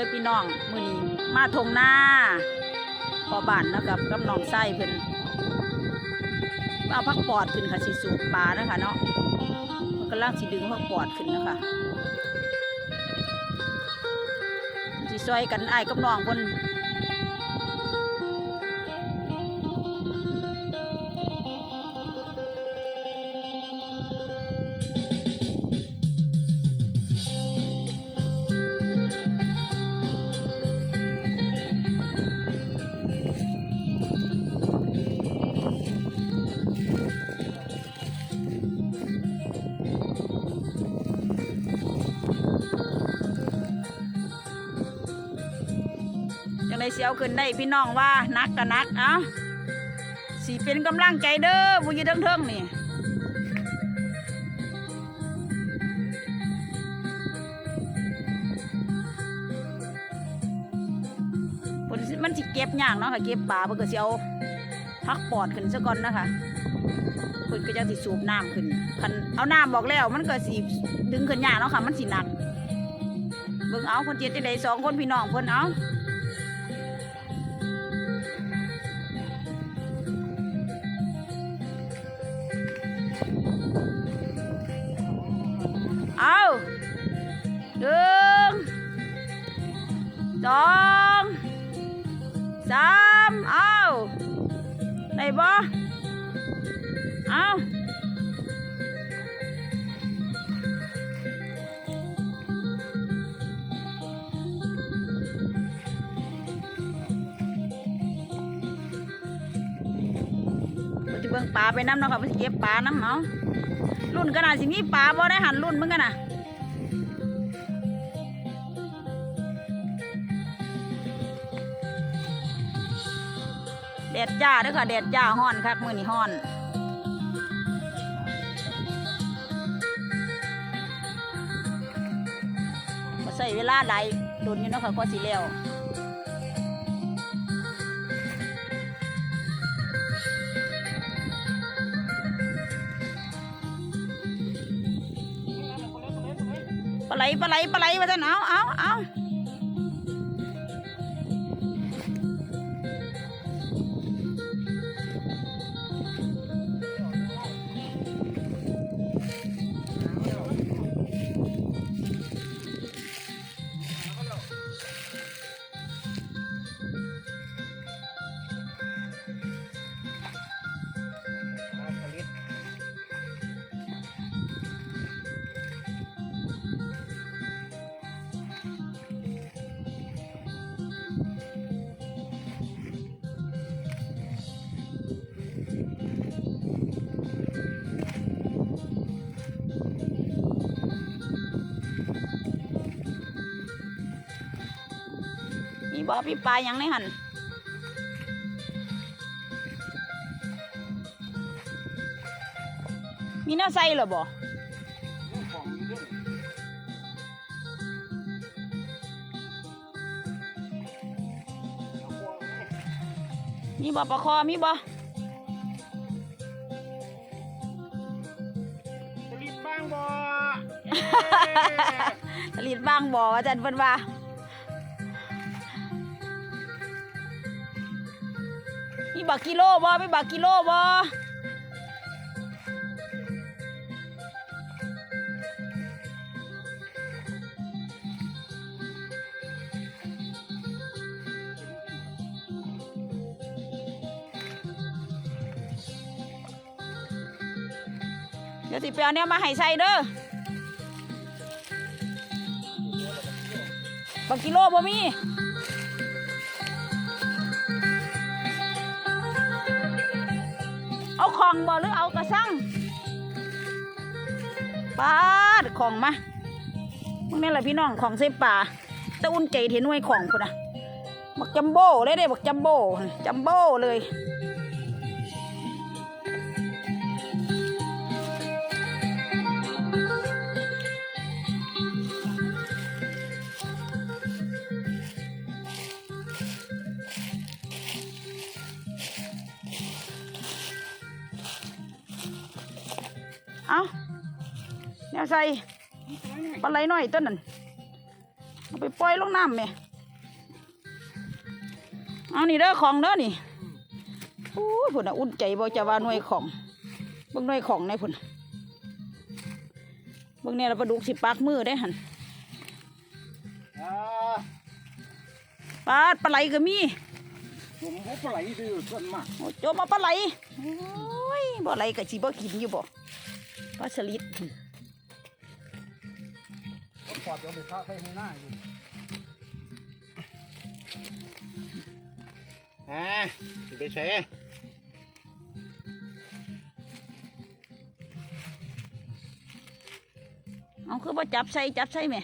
ด้อพี่น้องมือนี้มาทงหน้าพอบ้านนะครับกับน้องไส้เพิ่นเอาพักปอดขึ้นค่ะสิสูบปลานะคะเนาะมันก็ล่างสิดึงพักปอดขึ้นนะคะสิซอยกันไอ้กับน้องคน สียวขึ้นได้พี่น้องว่านักก็นักเอ้าสีเป็นกำลังใจเด้อผู้ยืนเทิงๆนี่มันสิเก็บยากเนาะค่ะเก็บปลาเพิ่นก็สิเอาพักปอดขึ้นซะก่อนนะคะเพิ่นก็จะสิสูบน้ำขึ้นคันเอาน้ำบอกแล้ว มันก็สิดึงขึ้นยากเนาะค่ะ มันสิหนักเบิ่งเอาคนเจ็ดจังได้สองคนพี่น้องเพิ่นเอาเอา สองสามเอาได้บ่เอาเราจะเบิ่งปลาไปน้ำเนาะค่ะไปเก็บปลาน้ำเอารุ่นขนาดสิมีปลาบ่ได้หันรุ่นมึงกันน่ะ ดดจ้าเด้อค่ะแดดจ้าฮ้อนคักมื้อนี้ฮ้อนก็ใส่เวลาหลายโดนอยู่เนาะค่ะก็สิแล้วปลาไหลปลาไหลปลาไหลว่าท่านเอาเอาเอา บ่พี่ปลาหยังในหันมีแน้าใส่เหรอบ่มีบ่ปลาคอมีบ่ผลิตบ้างบ่สลิดบ้างบ่อาจารย์เพิ่นว่า มีบักกิโลบ่มีบักกิโลบ่เดี๋ยวสิไปเอาเนี่ยมาให้ใส่เด้อบักกิโลบ่มี เอาของบ่หรือเอากระชังปาดของมาพวกนี้แหละพี่น้องของใส่ป่าตะอุ่นใจเทนหน่วยของคุณนะบักจัมโบ้เลยเด้บักจัมโบ้จัมโบ้เลย เอาแนวใส่ปลาไหลน้อยต้นนั้นเอาไปปล่อยลงน้ำแม่เอานี่เด้อของเด้อนี่โอ้ยพุ่นน่ะอุ่นใจบ่จะว่าหน่วยของเบิ่งหน่วยของในพุ่นเบิ่งเนี่ยเราปลาดุกสิปากมือได้หั่นอ่าปลาปลาไหลก็มีผมพบปลาไหลดื้อส่วนมากโอ้โจมมาปลาไหลโอ้ยบ่ไหลก็สิบ่กินอยู่บ่ ปลาสลิดผมปอดเอาไปพาไปในหน้าอยู่อ่าสิไปใช้เอาคือบ่จับใส่จับใส่แหม่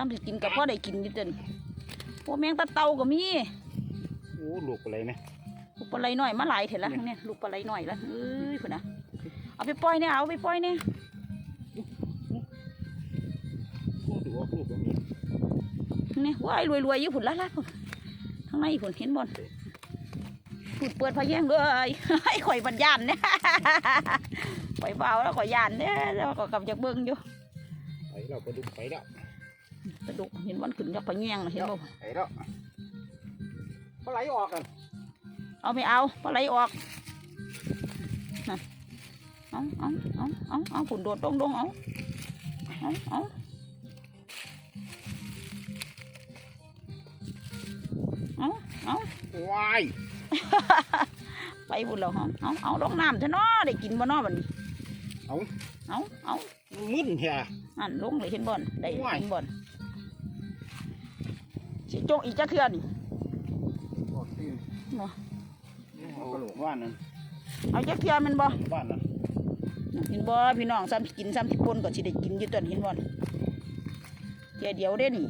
ซ้ำสิกินกับพ่อได้กินอยู่เต้นพวกแมงตะเต่าก็มีโอ้ลูกปลาไหลไหมลูกปลาไหลน้อยมาหลายเถอะละทั้งเนี่ยลูกปลาไหลน้อยละเอ้ยพุ่นนะเอาไปปล่อยเนี่ยเอาไปปล่อยเนี่ยโอ้ดูว่าลูกแบบนี้นี่ว้ายรวยๆอยู่พุ่นละละพุ่นข้างในพุ่นเห็นบ่อนพุ่นเปิดพะแยงเลยให้ข่อยบัญญานเนี่ยข่อยเบาแล้วข่อยยานเนี่ยแล้วก็กลับจากเบิ่งอยู่ไปแล้วปลาดุกไปแล้ว กระดูกเห็นวันขึ้นจากพะแยงน่ะเห็นบ่ไปแล้วปลาไหลออกกันเอาไม่เอาปลาไหลออกน่ะเอาเอาเอาเอาเอาผุนโดดดงดงเอาเอาเอาเอาเอาว้ายไปบุญแล้วฮะเอาเอาลงน้ำเถอะเนาะได้กินบ่เนาะบัดนี้เอาเอาเอามันมึนแท้อันลงเลยเห็นบ่อนได้ว้ายเห็นบ่อน สิจงอีกจักเทื่อนี่ออกตีนบ่เอากระโหลกว่านนั่นเอาจักเทื่อแมันบ่ว่านนั่นเห็นบ่พี่น้องซ้ำสิกินซ้ำสิปนก็สิได้กินอยู่ตอนเห็นบ่เดี๋ยวเดียวเด้นี่